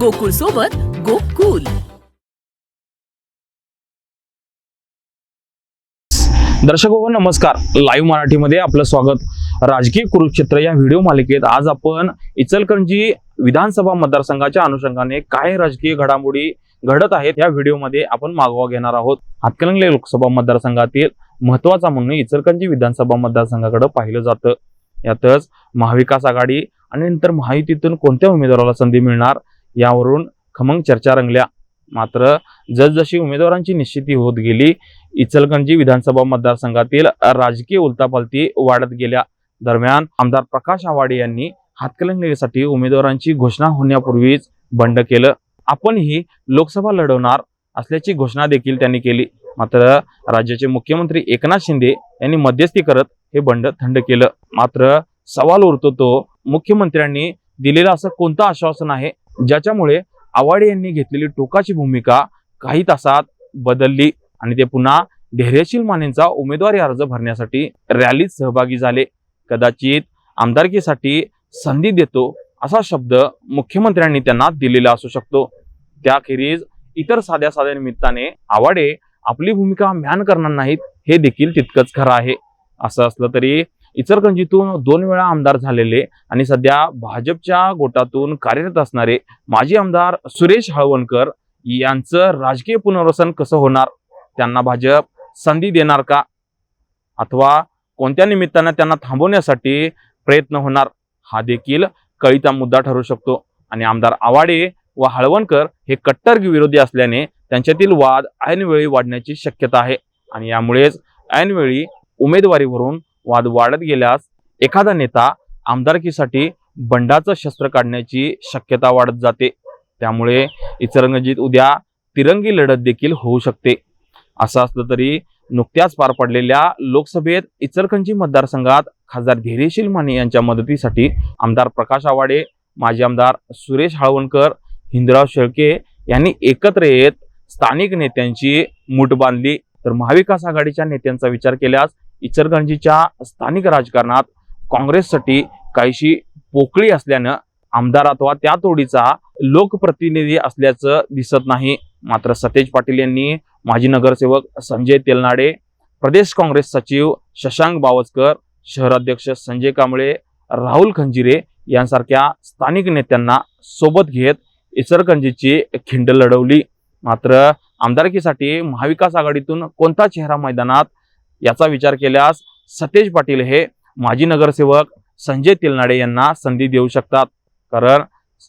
गोकुळ सोबत गोकुल. दर्शक हो, नमस्कार. लाईव्ह मराठीमध्ये आपलं स्वागत. राजकीय कुरुक्षेत्र या व्हिडिओ मालिकेत आज आपण इचलकरंजी विधानसभा मतदारसंघाच्या अनुषंगाने काय राजकीय घडामोडी घडत आहेत या व्हिडिओमध्ये आपण मागोवा घेणार आहोत. हातकलंगले लोकसभा मतदारसंघातील महत्त्वाचा म्हणून इचलकरंजी विधानसभा मतदारसंघाकडे पाहिलं जातं. यातच महाविकास आघाडी आणि नंतर महायुतीतून कोणत्या उमेदवाराला संधी मिळणार? यावरून खमंग चर्चा रंगल्या. मात्र जसजशी उमेदवारांची निश्चिती होत गेली इचलगंजी विधानसभा मतदारसंघातील राजकीय उलतापालती वाढत गेल्या. दरम्यान आमदार प्रकाश आवाडे यांनी हातकलंगलेसाठी उमेदवारांची घोषणा होण्यापूर्वीच बंड केलं. आपणही लोकसभा लढवणार असल्याची घोषणा देखील त्यांनी केली. मात्र राज्याचे मुख्यमंत्री एकनाथ शिंदे यांनी मध्यस्थी करत हे बंड थंड केलं. मात्र सवाल उरतो तो मुख्यमंत्र्यांनी दिलेलं असं कोणतं आश्वासन आहे? ज्याच्यामुळे आवाडे यांनी घेतलेली टोकाची भूमिका काही तासात बदलली आणि ते पुन्हा धैर्यशील मानेंचा उमेदवारी अर्ज भरण्यासाठी रॅलीत सहभागी झाले. कदाचित आमदारकीसाठी संधी देतो असा शब्द मुख्यमंत्र्यांनी त्यांना दिलेला असू शकतो. त्याखेरीज इतर साध्या साध्या निमित्ताने आवाडे आपली भूमिका म्यान करणार नाहीत हे देखील तितकंच खरं आहे. असं असलं तरी इचलकरंजीतून दोन वेळा आमदार झालेले आणि सध्या भाजपच्या गोटातून कार्यरत असणारे माजी आमदार सुरेश हळवणकर यांचं राजकीय पुनर्वसन कसं होणार? त्यांना भाजप संधी देणार का? अथवा कोणत्या निमित्तानं त्यांना थांबवण्यासाठी प्रयत्न होणार? हा देखील कळीचा मुद्दा ठरू शकतो. आणि आमदार आवाडे व हळवणकर हे कट्टर विरोधी असल्याने त्यांच्यातील वाद ऐनवेळी वाढण्याची शक्यता आहे. आणि यामुळेच ऐनवेळी उमेदवारीवरून वाद वाढत गेल्यास एखादा नेता आमदारकीसाठी बंडाचं शस्त्र काढण्याची शक्यता वाढत जाते. त्यामुळे इचरंगजीत उद्या तिरंगी लढत देखील होऊ शकते. असं असलं तरी नुकत्याच पार पडलेल्या लोकसभेत इचरकंजी मतदारसंघात खासदार धैर्यशील माने यांच्या मदतीसाठी आमदार प्रकाश आवाडे माजी आमदार सुरेश हाळवणकर हिंदराव शेळके यांनी एकत्र येत स्थानिक नेत्यांची मूठ बांधली. तर महाविकास आघाडीच्या नेत्यांचा विचार केल्यास इचलकरंजीच्या स्थानिक राजकारणात काँग्रेससाठी काहीशी पोकळी असल्यानं आमदार अथवा त्या तोडीचा लोकप्रतिनिधी असल्याचं दिसत नाही. मात्र सतेज पाटील यांनी माजी नगरसेवक संजय तेलनाडे प्रदेश काँग्रेस सचिव शशांक बावस्कर शहराध्यक्ष संजय कांबळे राहुल खंजिरे यांसारख्या स्थानिक नेत्यांना सोबत घेत इचलकरंजीची खिंड लढवली. मात्र आमदारकीसाठी महाविकास आघाडीतून कोणता चेहरा मैदानात याचा विचार केल्यास सतेज पाटील हे माजी नगरसेवक संजय तेलनाडे यांना संधी देऊ शकतात. कारण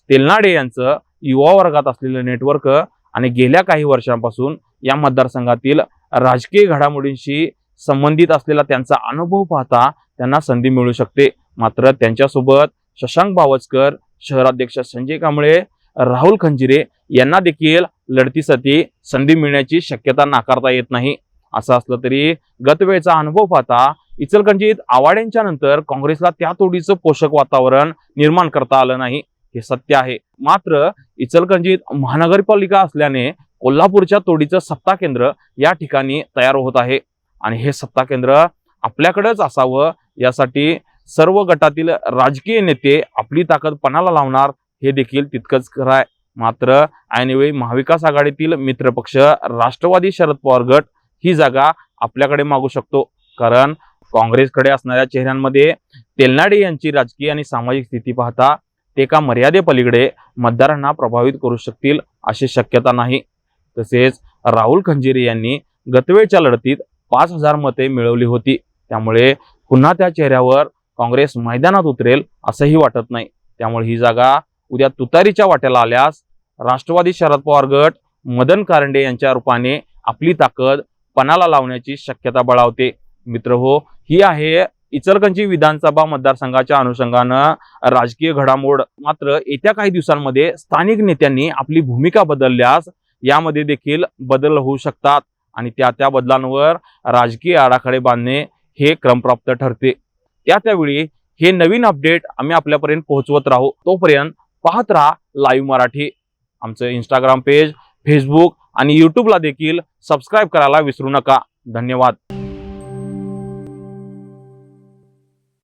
तेलनाडे यांचं युवा वर्गात असलेलं नेटवर्क आणि गेल्या काही वर्षांपासून या मतदारसंघातील राजकीय घडामोडींशी संबंधित असलेला त्यांचा अनुभव पाहता त्यांना संधी मिळू शकते. मात्र त्यांच्यासोबत शशांक बावचकर शहराध्यक्ष संजय कांबळे राहुल खंजिरे यांना देखील लढतीसाठी संधी मिळण्याची शक्यता नाकारता येत नाही. असं असलं तरी गतवेळचा अनुभव पाहता इचलकरंजीत आवाड्यांच्या नंतर काँग्रेसला त्या तोडीचं पोषक वातावरण निर्माण करता आलं नाही हे सत्य आहे. मात्र इचलकरंजीत महानगरपालिका असल्याने कोल्हापूरच्या तोडीचं सत्ता केंद्र या ठिकाणी तयार होत आहे. आणि हे सत्ता केंद्र आपल्याकडेच असावं यासाठी सर्व गटातील राजकीय नेते आपली ताकद पणाला लावणार हे देखील तितकंच खरं आहे. मात्र ऐनवेळी महाविकास आघाडीतील मित्रपक्ष राष्ट्रवादी शरद पवार गट ही जागा आपल्याकडे मागू शकतो. कारण काँग्रेसकडे असणाऱ्या चेहऱ्यांमध्ये तेलनाडे यांची राजकीय आणि सामाजिक स्थिती पाहता ते एका मर्यादेपलीकडे मतदारांना प्रभावित करू शकतील अशी शक्यता नाही. तसेच राहुल खंजिरे यांनी गतवेळच्या लढतीत पाच हजार मते मिळवली होती. त्यामुळे पुन्हा त्या चेहऱ्यावर काँग्रेस मैदानात उतरेल असंही वाटत नाही. त्यामुळे ही जागा उद्या तुतारीच्या वाट्याला आल्यास राष्ट्रवादी शरद पवार गट मदन कारंडे यांच्या रूपाने आपली ताकद पणाला लावण्याची शक्यता बळावते. मित्र हो ही आहे इचलकरंजी विधानसभा मतदारसंघाच्या अनुषंगानं राजकीय घडामोड. मात्र येत्या काही दिवसांमध्ये स्थानिक नेत्यांनी आपली भूमिका बदलल्यास यामध्ये देखील बदल होऊ शकतात आणि त्या त्या बदलांवर राजकीय आराखडे बांधणे हे क्रमप्राप्त ठरते. त्या त्यावेळी हे नवीन अपडेट आम्ही आपल्यापर्यंत पोहोचवत राहू. तोपर्यंत पाहत राहा लाईव्ह मराठी. आमचं इंस्टाग्राम पेज फेसबुक आणि यूट्यूबला देखील सबस्क्राईब करायला विसरू नका. धन्यवाद.